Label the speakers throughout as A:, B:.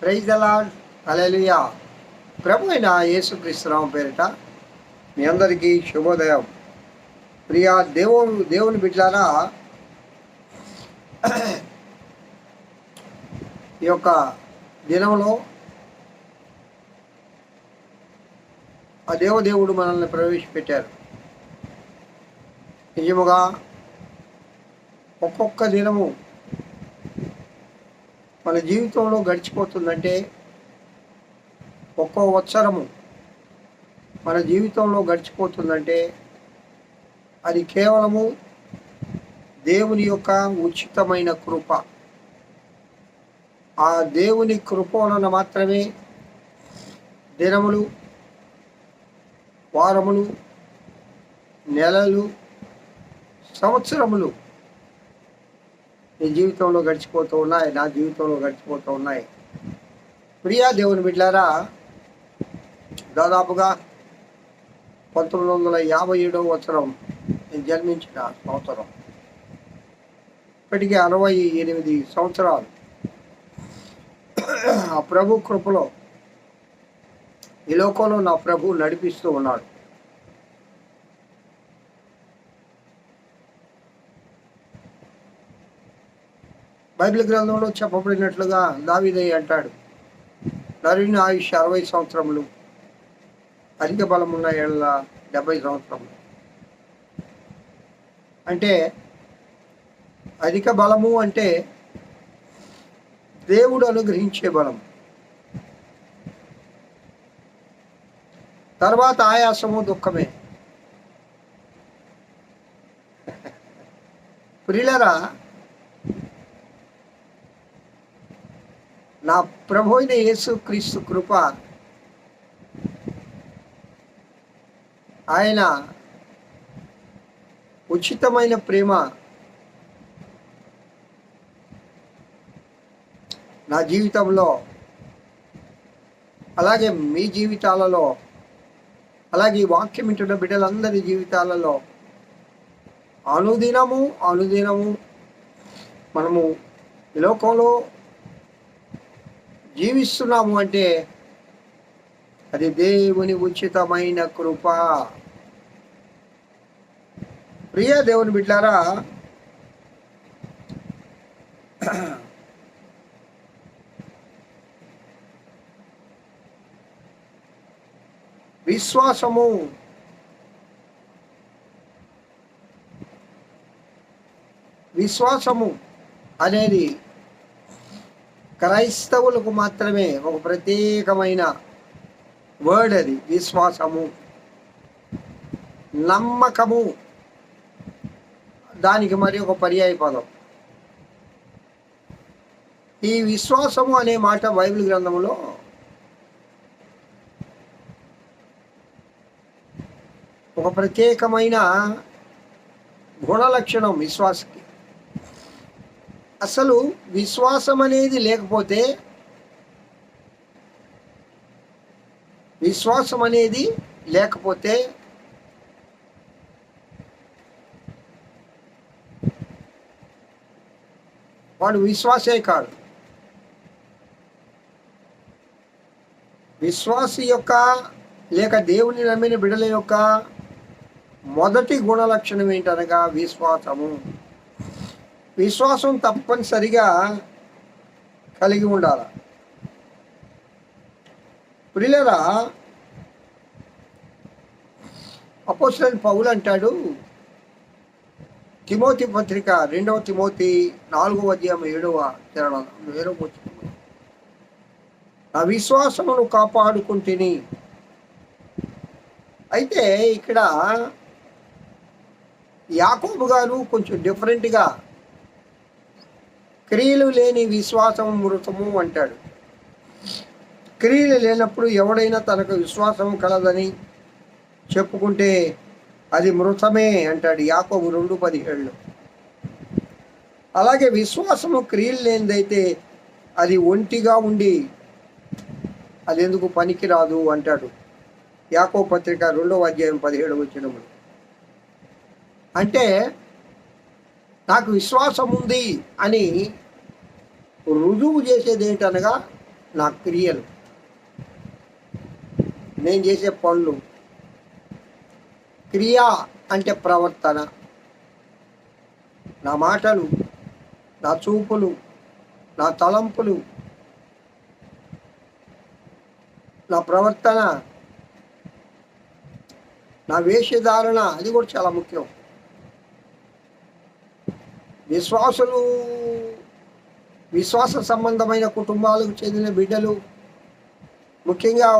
A: Praise the Lord hallelujah ప్రభు అయిన యేసుక్రీస్తురామ పేరిట మీ అందరికీ శుభోదయం. ప్రియా దేవుడు దేవుని బిడ్డారా ఈ యొక్క దినంలో ఆ దేవదేవుడు మనల్ని ప్రవేశపెట్టారు. నిజముగా ఒక్కొక్క దినము మన జీవితంలో గడిచిపోతుందంటే ఒక్కో వత్సరము మన జీవితంలో గడిచిపోతుందంటే అది కేవలము దేవుని యొక్క ఉచితమైన కృప. ఆ దేవుని కృప వలన మాత్రమే దినములు వారములు నెలలు సంవత్సరములు నీ జీవితంలో గడిచిపోతూ ఉన్నాయి నా జీవితంలో గడిచిపోతూ ఉన్నాయి. ప్రియా దేవుని బిడ్డారా దాదాపుగా పంతొమ్మిది వందల యాభై ఏడవ సంవత్సరం నేను జన్మించిన సంవత్సరం. ఇప్పటికీ అరవై ఎనిమిది సంవత్సరాలు. ఆ ప్రభు కృపలో ఈ లోకంలో నా ప్రభు నడిపిస్తూ ఉన్నాడు. బైబిల్ గ్రంథంలో చెప్పబడినట్లుగా దావిదయ్య అంటాడు నరుని ఆయుష్ అరవై సంవత్సరములు అధిక బలం ఉన్న ఏళ్ళ డెబ్బై సంవత్సరములు. అంటే అధిక బలము అంటే దేవుడు అనుగ్రహించే బలం. తర్వాత ఆయాసము దుఃఖమే. ప్రిలరా నా ప్రభు అయిన యేసు క్రీస్తు కృప ఆయన ఉచితమైన ప్రేమ నా జీవితంలో అలాగే మీ జీవితాలలో అలాగే ఈ వాక్యం వింటున్న బిడ్డలందరి జీవితాలలో అనుదినము అనుదినము మనము లోకంలో జీవిస్తున్నాము అంటే అది దేవుని ఉచితమైన కృప. ప్రియ దేవుని బిడ్డారా విశ్వాసము విశ్వాసము అనేది క్రైస్తవులకు మాత్రమే ఒక ప్రత్యేకమైన వర్డ్ అది విశ్వాసము. నమ్మకము. దానికి మరి ఒక పర్యాయ పదం. ఈ విశ్వాసము అనే మాట బైబిల్ గ్రంథంలో ఒక ప్రత్యేకమైన గుణలక్షణం విశ్వాసకి. అసలు విశ్వాసం అనేది లేకపోతే విశ్వాసం అనేది లేకపోతే వాడు విశ్వాసే కాదు విశ్వాసి యొక్క లేక దేవుని నమ్మిన బిడల యొక్క మొదటి గుణ లక్షణం ఏంటనగా విశ్వాసము. విశ్వాసం తప్పనిసరిగా కలిగి ఉండాలి. ప్రిలరా అపోస్టల్ పౌలు అంటాడు తిమోతి పత్రిక రెండవ తిమోతి నాలుగవ అధ్యాయం ఏడవ చరణం ఏడవ నా విశ్వాసమును కాపాడుకుంటుని. అయితే ఇక్కడ యాకోబు గారు కొంచెం డిఫరెంట్గా క్రియలు లేని విశ్వాసం మృతము అంటాడు. క్రియలు లేనప్పుడు ఎవడైనా తనకు విశ్వాసం కలదని చెప్పుకుంటే అది మృతమే అంటాడు యాకోబు రెండు పదిహేళ్ళు అలాగే విశ్వాసము క్రియలు లేనిదైతే అది ఒంటిగా ఉండి అది ఎందుకు పనికిరాదు అంటాడు. యాకో పత్రిక రెండవ అధ్యాయం పదిహేడు వచ్చినప్పుడు అంటే నాకు విశ్వాసం ఉంది అని రుజువు చేసేది ఏంటనగా నా క్రియలు. నేను చేసే పనులు. క్రియ అంటే ప్రవర్తన. నా మాటలు నా చూపులు నా తలంపులు నా ప్రవర్తన నా వేషధారణ అది కూడా చాలా ముఖ్యం. విశ్వాసులు విశ్వాస సంబంధమైన కుటుంబాలకు చెందిన బిడ్డలు ముఖ్యంగా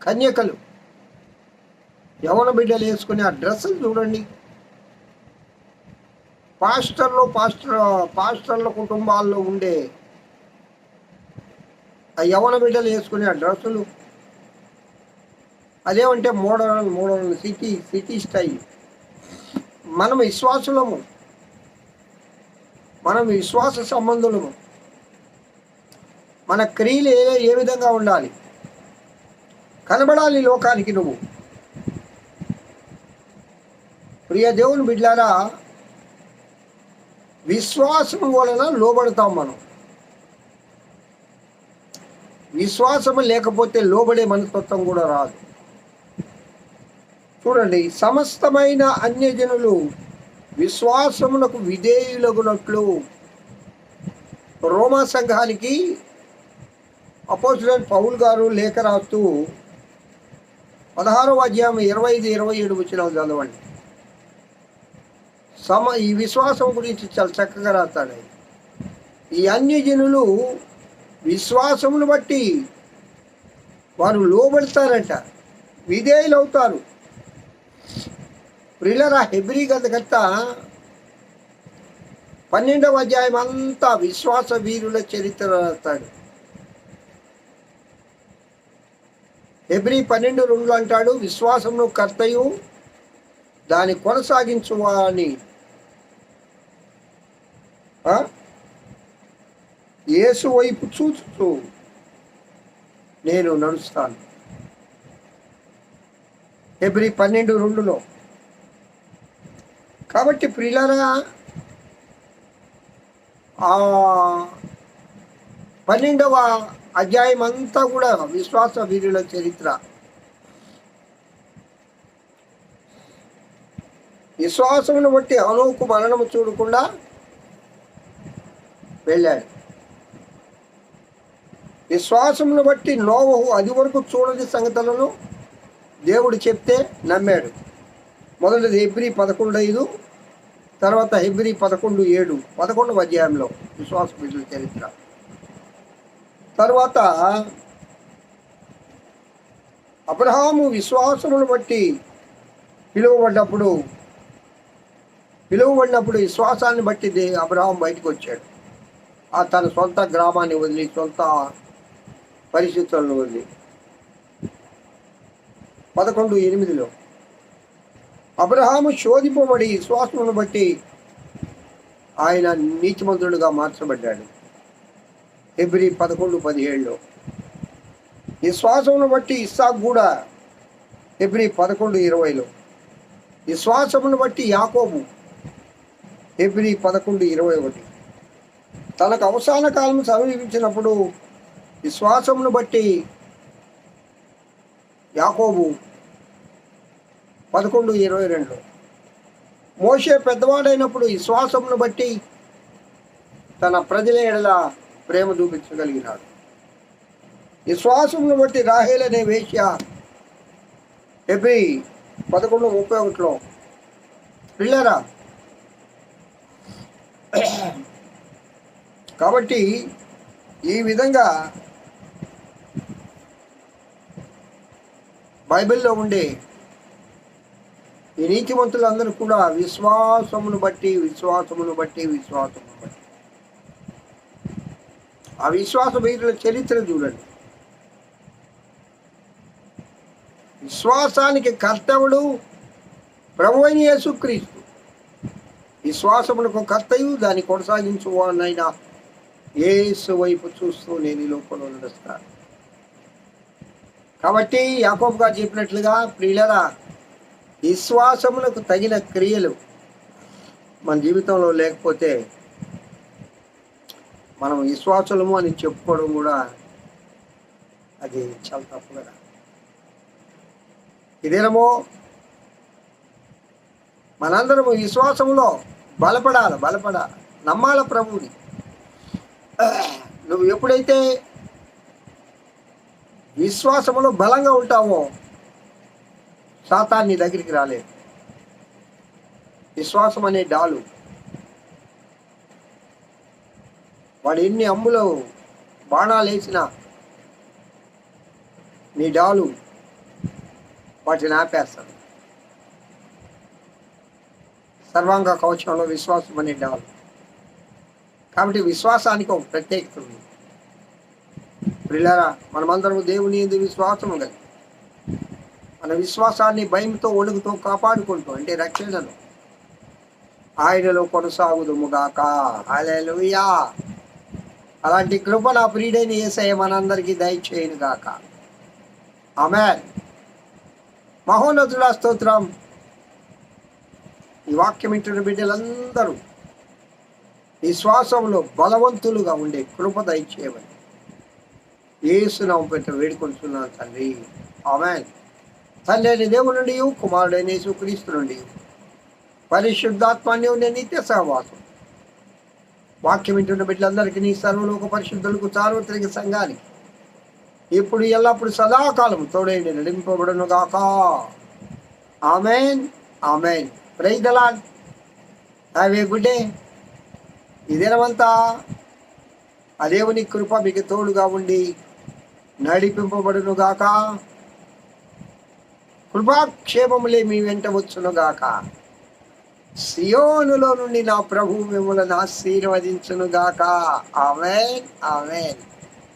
A: కన్యకలు. యవన బిడ్డలు వేసుకునే ఆ డ్రెస్సులు చూడండి. పాస్టర్లు పాస్టర్ పాస్టర్ల కుటుంబాల్లో ఉండే ఆ యవన బిడ్డలు వేసుకునే ఆ డ్రెస్సులు అదేమంటే మోడల్ మోడల్ సిటీ సిటీ స్థాయి మనం విశ్వాసులము. మనం విశ్వాస సంబంధులము. మన క్రియలు ఏ ఏ విధంగా ఉండాలి? కనబడాలి లోకానికి నువ్వు. ప్రియ దేవుని బిడ్లారా విశ్వాసం వలన లోబడతాం మనం. విశ్వాసము లేకపోతే లోబడే మనస్తత్వం కూడా రాదు. చూడండి సమస్తమైన అన్యజనులు విశ్వాసమునకు విధేయులగునట్లు రోమా సంఘానికి అపోజిట్ పౌల్ గారు లేఖ రాస్తూ పదహారవ అధ్యాయం ఇరవై ఐదు ఇరవై ఏడు వచ్చిన చదవండి. సమ ఈ విశ్వాసం గురించి చాలా చక్కగా రాస్తాడు. ఈ అన్యజనులు విశ్వాసమును బట్టి వారు లోబడతారట విధేయులు అవుతారు ప్రిలరా హెబ్రి గత పన్నెండవ అధ్యాయం అంతా విశ్వాస వీరుల చరిత్ర రాస్తాడు. హెబ్రి పన్నెండు రెండు అంటాడు విశ్వాసమును కర్తయు దాన్ని కొనసాగించువా అని యేసు వైపు చూస్తూ నేను నడుస్తాను. హెబ్రి పన్నెండు రెండులో కాబట్టి ప్రియులరా ఆ పన్నెండవ అధ్యాయం అంతా కూడా విశ్వాస వీరుల చరిత్ర. విశ్వాసమును బట్టి అనూకు మరణము చూడకుండా వెళ్ళాడు. విశ్వాసమును బట్టి నోవహు అది వరకు చూడని సంగతులను దేవుడు చెప్తే నమ్మాడు. మొదటిది హెబ్రి పదకొండు ఐదు తర్వాత హెబ్రి పదకొండు ఏడు పదకొండవ అధ్యాయంలో విశ్వాస బిడ్డల చరిత్ర. తర్వాత అబ్రహాము విశ్వాసమును బట్టి పిలువబడ్డప్పుడు పిలువబడినప్పుడు విశ్వాసాన్ని బట్టి అబ్రహాం బయటకు వచ్చాడు. ఆ తన సొంత గ్రామాన్ని వదిలి సొంత పరిస్థితులను వదిలి. పదకొండు ఎనిమిదిలో అబ్రహాము శోధింపబడి విశ్వాసమును బట్టి ఆయన నీతిమంతుడుగా మార్చబడ్డాడు. ఫిబ్రి పదకొండు పదిహేడులో. విశ్వాసమును బట్టి ఇస్సాక్ కూడా ఫిబ్రి పదకొండు ఇరవైలో. విశ్వాసమును బట్టి యాకోబు ఫిబ్రి పదకొండు ఇరవై ఒకటి తనకు అవసాన కాలం సమీపించినప్పుడు విశ్వాసమును బట్టి యాకోబు పదకొండు ఇరవై రెండు. మోషే పెద్దవాడైనప్పుడు విశ్వాసమును బట్టి తన ప్రజల ఎడల ప్రేమ చూపించగలిగినాడు. విశ్వాసమును బట్టి రాహేల్ అనే వేశ్య ఎబ్రి పదకొండు ముప్పై ఒకటిలో పిల్లరా కాబట్టి ఈ విధంగా బైబిల్లో ఉండే ఈ నీతిమంతులందరూ కూడా విశ్వాసమును బట్టి విశ్వాసమును బట్టి విశ్వాసమును బట్టి. ఆ విశ్వాస వీరుల చరిత్ర చూడండి. విశ్వాసానికి కర్తవుడు ప్రభు అయిన యేసుక్రీస్తు. విశ్వాసమునకు కర్తయు దాన్ని కొనసాగించువానైనా ఏసు వైపు చూస్తూ నేను ఈ లోకంలో నడుస్తాను. కాబట్టి యాకోబ్ గారు చెప్పినట్లుగా ప్రియులరా విశ్వాసములకు తగిన క్రియలు మన జీవితంలో లేకపోతే మనం విశ్వాసులము అని చెప్పుకోవడం కూడా అది చాలా తప్పు కదా. ఇదేనమో మనందరము విశ్వాసంలో బలపడాలి బలపడాలి నమ్మాల ప్రభువుని. నువ్వు ఎప్పుడైతే విశ్వాసములో బలంగా ఉంటావో సాతాన్ని దగ్గరికి రాలేదు. విశ్వాసం అనే డాలు. వాడు ఎన్ని అమ్ములో బాణాలు వేసినా నీ డాలు వాటిని ఆపేస్తాడు. సర్వాంగ కవచంలో విశ్వాసం అనే డాలు. కాబట్టి విశ్వాసానికి ఒక ప్రత్యేకత ఉంది. పిల్లరా మనమందరం దేవుని ఎందు విశ్వాసం కలిగి మన విశ్వాసాన్ని భయంతో ఒడుగుతో కాపాడుకుంటూ అంటే రక్షణను. ఆయనలో కొనసాగుదుముగాక. అలెలుయా అలాంటి కృప నా ప్రియుడైన ఏసయ మనందరికీ దయచేయను గాక ఆమె మహోన్నతుల స్తోత్రం. ఈ వాక్యం ఇంటున్న బిడ్డలందరూ విశ్వాసంలో బలవంతులుగా ఉండే కృప దయచేయమని. ఏసునామం పెట్ట వేడుకుంటున్నాను తండ్రి. ఆమెన్. తండ్రి అయిన దేవుడి నుండి కుమారుడైన యేసుక్రీస్తు నుండి పరిశుద్ధాత్మాన్ని ఉండే నిత్య సహవాసం. వాక్యం వింటున్న బిడ్డలందరికీ నీ సర్వలోక పరిశుద్ధులకు సార్వత్రిక సంఘానికి ఇప్పుడు ఎల్లప్పుడు సదాకాలం తోడైండి నడింపబడును గాక amen amen. Praise the Lord have a good day ఈ దినమంతా ఆ దేవుని కృప మీకు తోడుగా ఉండి నడిపింపబడును గాక కృపాక్షేమములే మీ వెంట వచ్చునుగాక. సియోనులో నుండి నా ప్రభు మిమ్మల్ని ఆశీర్వదించునుగాక. Amen amen.